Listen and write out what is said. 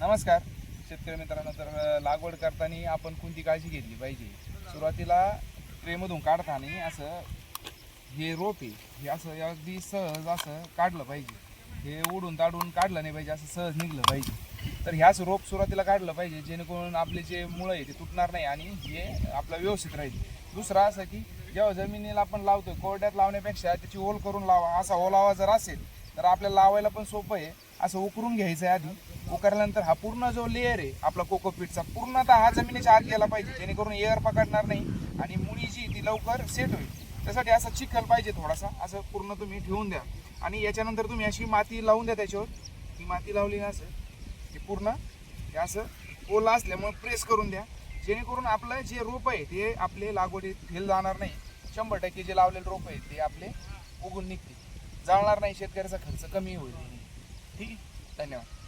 नमस्कार. शेतकरी मित्रांनो तर लागवड करताना आपण कोणती काळजी घेतली पाहिजे? सुरुवातीला ट्रेमधून काढताना असं हे रोप आहे हे असं अगदी सहज असं काढलं पाहिजे. हे उडून ताडून काढलं नाही पाहिजे असं सहज निघलं पाहिजे. तर ह्याच रोप सुरुवातीला काढलं पाहिजे जेणेकरून आपले जे मुळं आहे ते तुटणार नाही आणि हे आपलं व्यवस्थित राहील. दुसरं असं की जेव्हा जमिनीला आपण लावतो कोरड्यात लावण्यापेक्षा त्याची ओल करून लावा. असा ओलावा जर असेल तर आपल्याला लावायला पण सोपं आहे. असं उकरून घ्यायचं आहे आधी. उकरल्यानंतर हा पूर्ण जो लेअर आहे आपला कोकोपीटचा पूर्णतः हा जमिनीच्या आत गेला पाहिजे जेणेकरून एअर पकडणार नाही आणि मुळी जी ती लवकर सेट होईल. त्यासाठी असा चिखल पाहिजे थोडासा असं पूर्ण तुम्ही ठेवून द्या. आणि याच्यानंतर तुम्ही अशी माती लावून द्या त्याच्यावर. ही माती लावली ना असं हे पूर्ण हे असं ओला असल्यामुळे प्रेस करून द्या. जेणेकरून आपलं जे रोप आहे ते आपले लागवडीत फेल जाणार नाही. शंभर टक्के जे लावलेले रोप आहे ते आपले उगून निघतील. जाणार नाही शेतकऱ्याचा खर्च कमी होईल. no.